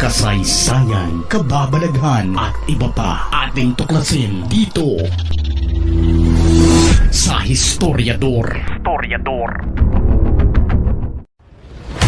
kasaysayan, kababalaghan at iba pa ating tuklasin dito sa Historiador. Historiador.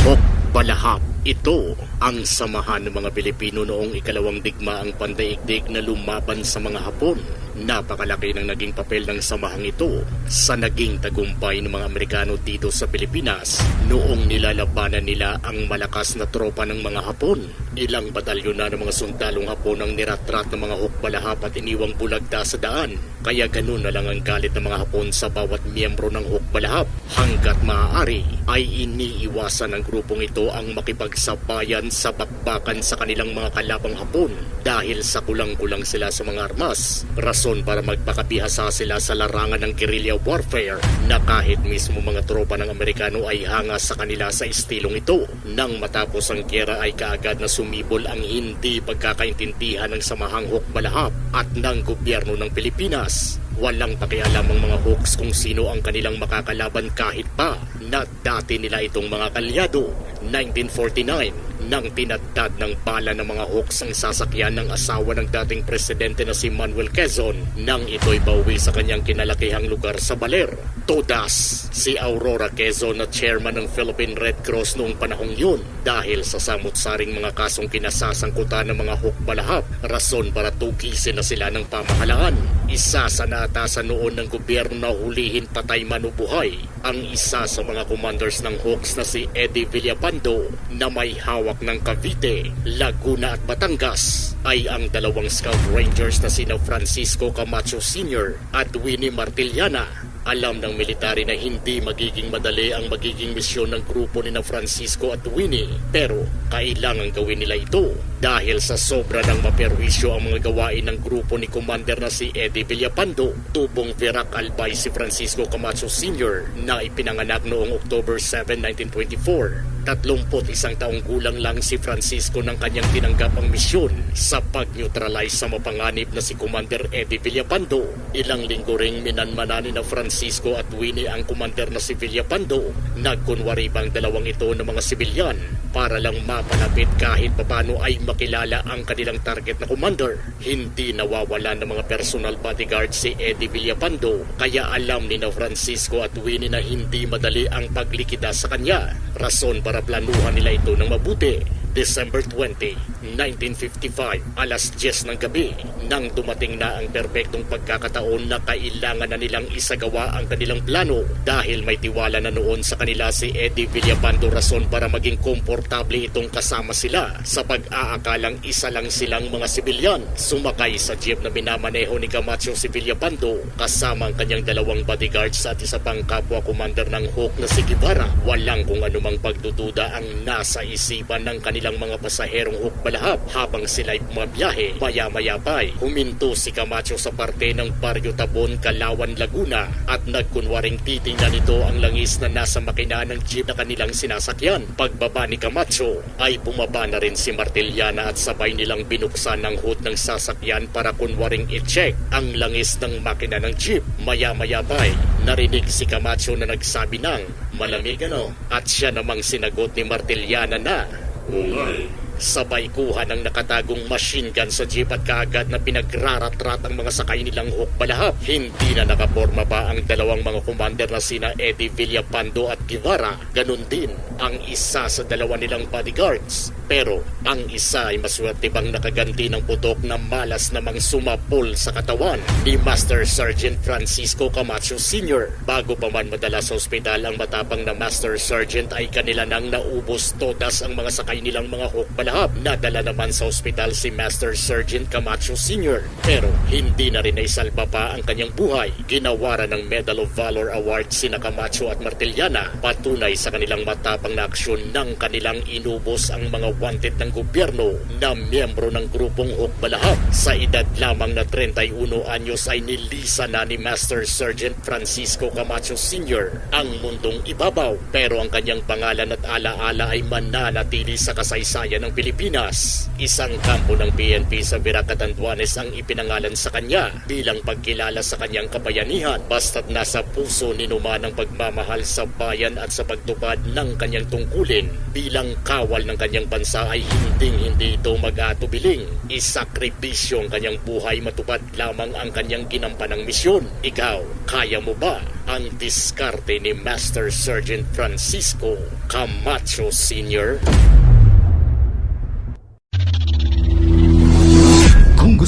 Hok Balahap. Ito ang samahan ng mga Pilipino noong ikalawang digmaang pandaigdig na lumaban sa mga Hapon. Napakalaki ng naging papel ng samahang ito sa naging tagumpay ng mga Amerikano dito sa Pilipinas noong nilalabanan nila ang malakas na tropa ng mga Hapon. Ilang batalyon na ng mga sundalong Hapon ang niratrat ng mga Hukbalahap at iniwang bulagda sa daan. Kaya ganun na lang ang galit ng mga Hapon sa bawat miyembro ng Hukbalahap. Hanggat maaari ay iniiwasan ng grupong ito ang makipagsabayan sa bakbakan sa kanilang mga kalabang Hapon dahil sa kulang-kulang sila sa mga armas. Rason para magpakabihasa sila sa larangan ng guerrilla warfare na kahit mismo mga tropa ng Amerikano ay hanga sa kanila sa estilong ito. Nang matapos ang gyera ay kaagad na sumibol ang hindi pagkakaintindihan ng samahang Hukbalahap at ng gobyerno ng Pilipinas. Walang pakialam ang mga Hawks kung sino ang kanilang makakalaban kahit pa na dati nila itong mga kalyado. 1949, nang tinadtad ng bala ng mga Hawks ang sasakyan ng asawa ng dating presidente na si Manuel Quezon nang ito'y bawi sa kanyang kinalakihang lugar sa Baler. Todas, si Aurora Quezon na chairman ng Philippine Red Cross noong panahong yun dahil sa samut-saring mga kasong kinasasangkutan ng mga Hawk balahap, rason para tugisin na sila ng pamahalaan. Isa sa naatasan noon ng gobyerno na hulihin patay man o buhay ang isa sa mga commanders ng Hawks na si Eddie Villapando na may hawak ng Cavite, Laguna at Batangas ay ang dalawang Scout Rangers na sina Francisco Camacho Sr. at Winnie Martiliana alam ng military na hindi magiging madali ang magiging misyon ng grupo ni na Francisco at Winnie pero kailangan gawin nila ito dahil sa sobra ng maperwisyo ang mga gawain ng grupo ni Commander na si Eddie Villapando, tubong Verac Albay si Francisco Camacho Sr. na ipinanganak noong October 7, 1924. 31 taong gulang lang si Francisco nang kanyang tinanggap ang misyon sa pag-neutralize sa mapanganib na si Commander Eddie Villapando. Ilang linggo ring minanmanani na Francisco at Winnie ang commander na si Villapando. Nagkunwari bang dalawang ito ng mga sibilyan para lang mapalapit kahit papano ay makilala ang kanilang target na commander. Hindi nawawala ng mga personal bodyguard si Eddie Villapando kaya alam ni na Francisco at Winnie na hindi madali ang paglikida sa kanya. Rason para planuhan nila ito ng mabuti. December 20, 1955, alas 10 ng gabi, nang dumating na ang perpektong pagkakataon na kailangan na nilang isagawa ang kanilang plano dahil may tiwala na noon sa kanila si Eddie Villapando rason para maging komportable itong kasama sila sa pag-aakalang isa lang silang mga sibilyan. Sumakay sa jeep na minamaneho ni Camacho si Villapando kasama ang kanyang dalawang bodyguards at isa pang kapwa commander ng Hawk na si Guevara. Walang kung anumang pagdududa ang nasa isipan ng kanilang mga pasaherong Hawk balahap habang sila'y bumabiyahe. Maya-maya pa'y huminto si Camacho sa parte ng Barrio Tabon, Kalawan, Laguna at nagkunwaring titingnan nito ang langis na nasa makina ng jeep na kanilang sinasakyan. Pagbaba ni Camacho ay bumaba na rin si Martiliana at sabay nilang binuksan ang hood ng sasakyan para kunwaring i-check ang langis ng makina ng jeep. Maya-maya pa'y narinig si Camacho na nagsabi ng malamig ano at siya namang sinagot ni Martiliana na All. Sabay kuha ng nakatagong machine gun sa jeep at kaagad na pinagrarat-rat ang mga sakay nilang hukbalahap. Hindi na nakaporma pa ang dalawang mga commander na sina Eddie Villapando at Guevara. Ganon din ang isa sa dalawa nilang bodyguards. Pero ang isa ay maswerte bang nakaganti ng putok na malas namang sumapol sa katawan ni Master Sergeant Francisco Camacho Sr. Bago pa man madala sa ospital ang matapang na Master Sergeant ay kanila nang naubos todas ang mga sakay nilang mga hukbalahap. Nadala naman sa ospital si Master Sergeant Camacho Sr. Pero hindi na rin naisalba pa ang kanyang buhay. Ginawara ng Medal of Valor Award sina Camacho at Martiliana patunay sa kanilang matapang na aksyon ng kanilang inubos ang mga wanted ng gobyerno na miyembro ng grupong Hukbalahap. Sa edad lamang na 31 anyos ay nilisa na ni Master Sergeant Francisco Camacho Sr. ang mundong ibabaw pero ang kanyang pangalan at alaala ay mananatili sa kasaysayan ng Pilipinas. Isang kampo ng PNP sa Viracatanduanes ang ipinangalan sa kanya bilang pagkilala sa kanyang kabayanihan basta't nasa puso ni Numan ang pagmamahal sa bayan at sa pagtupad ng kanyang tungkulin bilang kawal ng kanyang bansa ay hinding-hindi ito mag-atubiling. Isakripisyo ang kanyang buhay matupad lamang ang kanyang ginampanang misyon. Ikaw, kaya mo ba ang diskarte ni Master Sergeant Francisco Camacho Sr.?